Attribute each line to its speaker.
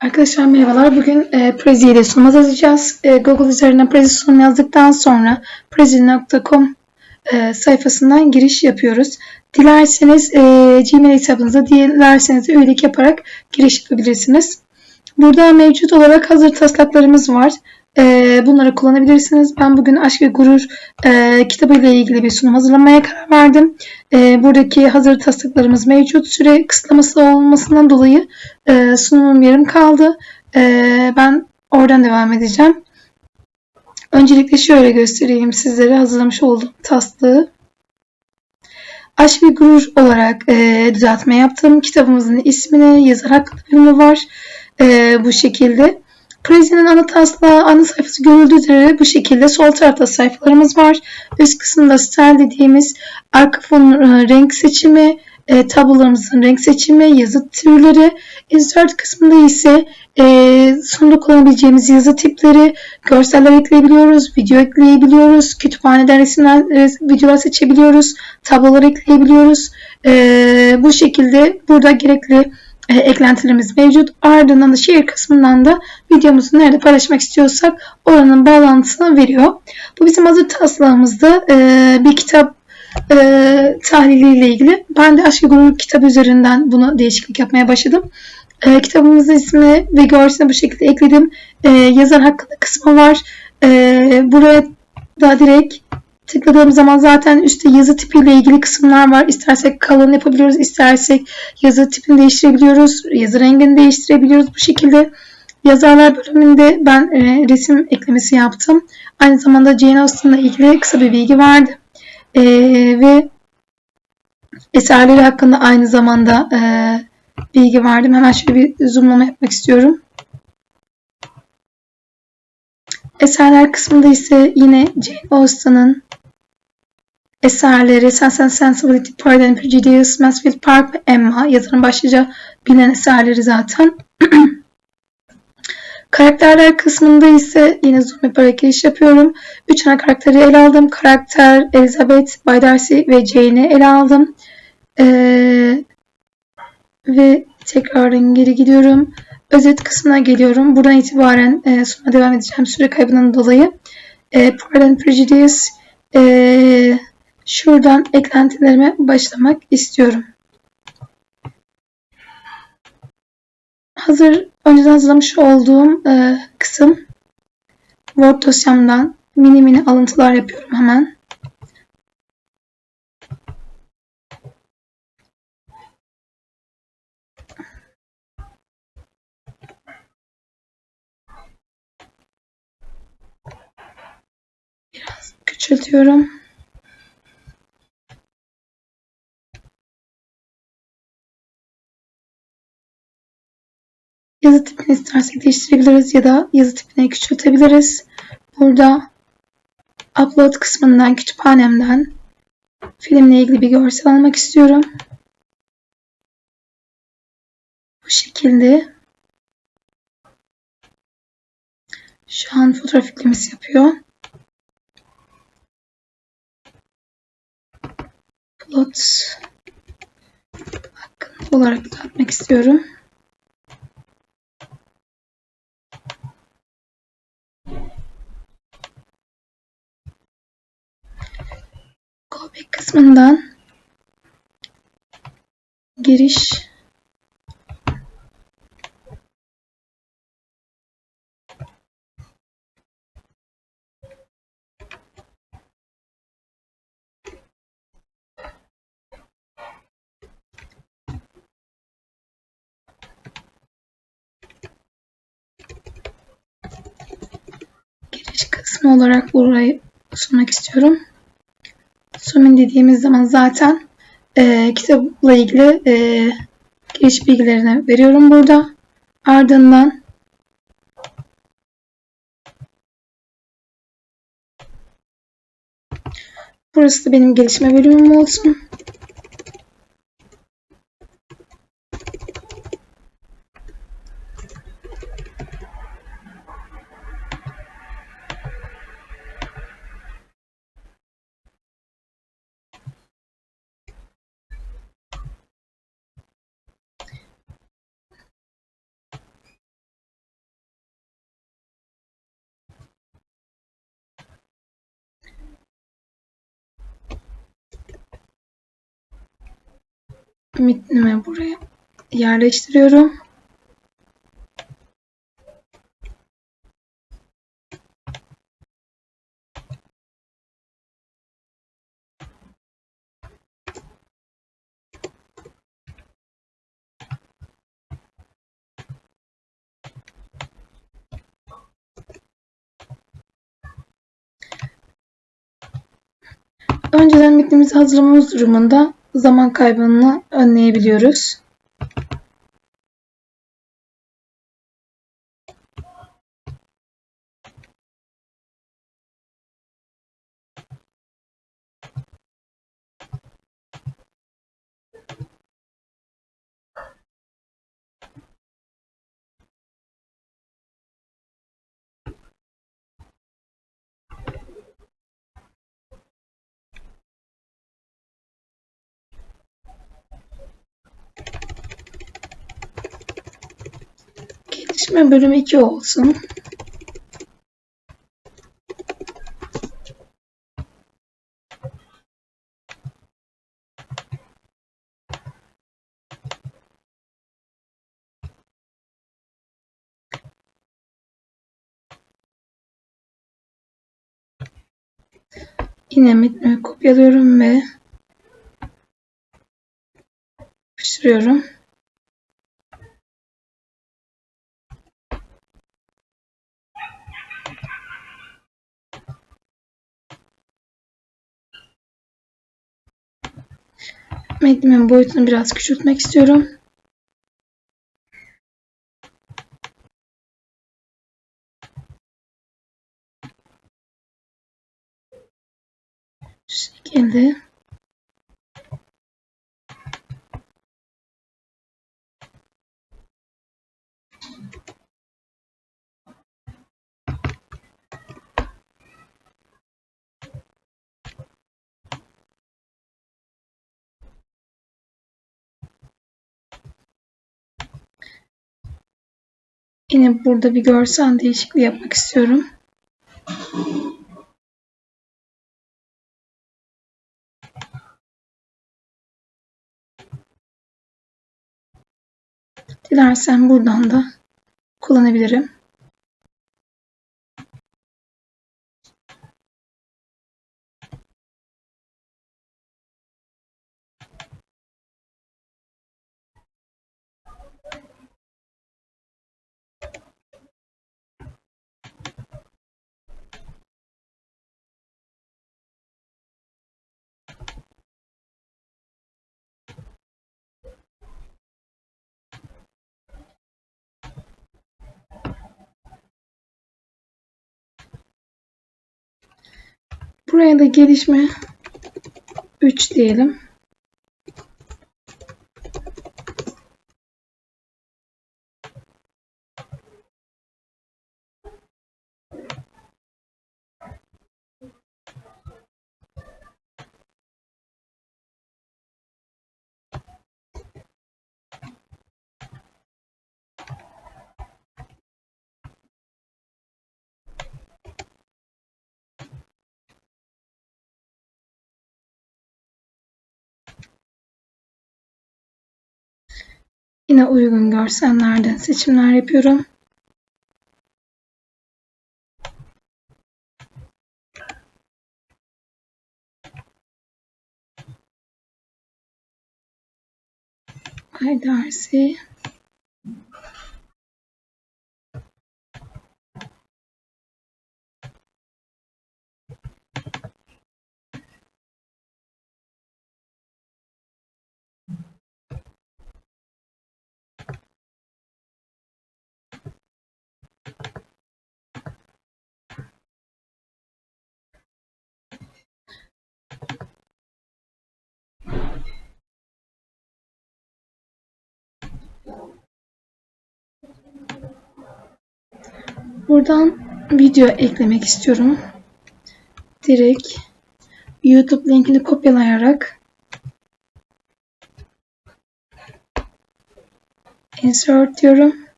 Speaker 1: Arkadaşlar merhabalar. Bugün e, Prezi ile sunum hazırlayacağız. E, Google üzerinden Prezi sunum yazdıktan sonra prezi.com e, sayfasından giriş yapıyoruz. Dilerseniz e, Gmail hesabınıza, dilerseniz de üyelik yaparak giriş yapabilirsiniz. Burada mevcut olarak hazır taslaklarımız var. E, bunları kullanabilirsiniz. Ben bugün Aşk ve Gurur e, kitabı ile ilgili bir sunum hazırlamaya karar verdim. E, buradaki hazır taslaklarımız mevcut. Süre kısıtlaması olmasından dolayı e, sunumum yarım kaldı. E, ben oradan devam edeceğim. Öncelikle şöyle göstereyim sizlere hazırlamış olduğum taslığı. Aşk ve Gurur olarak e, düzeltme yaptım. Kitabımızın ismini yazar hakkında bölümü var. E, bu şekilde. Prezi'nin ana taslağı, ana sayfası görüldüğü üzere bu şekilde sol tarafta sayfalarımız var. Üst kısımda style dediğimiz arka fon e, renk seçimi, e, tablolarımızın renk seçimi, yazı türleri. Insert kısmında ise e, sonunda kullanabileceğimiz yazı tipleri, görseller ekleyebiliyoruz, video ekleyebiliyoruz, kütüphaneden resimler, res- videolar seçebiliyoruz, tablolar ekleyebiliyoruz. E, bu şekilde burada gerekli e, eklentilerimiz mevcut. Ardından da şehir kısmından da videomuzu nerede paylaşmak istiyorsak oranın bağlantısını veriyor. Bu bizim hazır taslağımızda e, bir kitap e, tahliliyle ilgili. Ben de Aşk Gurur kitabı üzerinden bunu değişiklik yapmaya başladım. E, kitabımızın ismini ve görselini bu şekilde ekledim. E, yazar hakkında kısmı var. E, buraya da direkt tıkladığım zaman zaten üstte yazı tipiyle ilgili kısımlar var. İstersek kalın yapabiliyoruz, istersek yazı tipini değiştirebiliyoruz, yazı rengini değiştirebiliyoruz bu şekilde. Yazarlar bölümünde ben e, resim eklemesi yaptım. Aynı zamanda Jane Austen'la ilgili kısa bir bilgi vardı. E, ve eserleri hakkında aynı zamanda e, bilgi verdim. Hemen şöyle bir zoomlama yapmak istiyorum. Eserler kısmında ise yine Jane Austen'ın eserleri Sense and Sensibility, Pride and Prejudice, Mansfield Park ve Emma yazarın başlıca bilinen eserleri zaten. Karakterler kısmında ise yine zoom yaparak giriş yapıyorum. Üç ana karakteri ele aldım. Karakter Elizabeth, Bay Darcy ve Jane'i ele aldım. Ee, ve tekrardan geri gidiyorum. Özet kısmına geliyorum. Buradan itibaren e, sonuna devam edeceğim süre kaybından dolayı. E, Pride and Prejudice e, şuradan eklentilerime başlamak istiyorum. Hazır önceden hazırlamış olduğum e, kısım Word dosyamdan mini mini alıntılar yapıyorum hemen. Biraz küçültüyorum. Yazı tipini istersek değiştirebiliriz ya da yazı tipini küçültebiliriz. Burada upload kısmından kütüphanemden filmle ilgili bir görsel almak istiyorum. Bu şekilde şu an fotoğraf yüklemesi yapıyor. Plot hakkında olarak düzeltmek istiyorum. Callback kısmından giriş giriş kısmı olarak burayı sunmak istiyorum. Sumin dediğimiz zaman zaten e, kitapla ilgili e, giriş bilgilerini veriyorum burada. Ardından burası da benim gelişme bölümüm olsun. Metnimi buraya yerleştiriyorum. Önceden metnimizi hazırlamamız durumunda zaman kaybını önleyebiliyoruz. Gelişme bölümü 2 olsun. Yine metnimi kopyalıyorum ve yapıştırıyorum. Metnimin boyutunu biraz küçültmek istiyorum. Yine burada bir görsel değişikliği yapmak istiyorum. Dilersen buradan da kullanabilirim. Buraya da gelişme 3 diyelim. Yine uygun görsellerden seçimler yapıyorum. Ay dersi. Buradan video eklemek istiyorum. Direkt YouTube linkini kopyalayarak insert diyorum.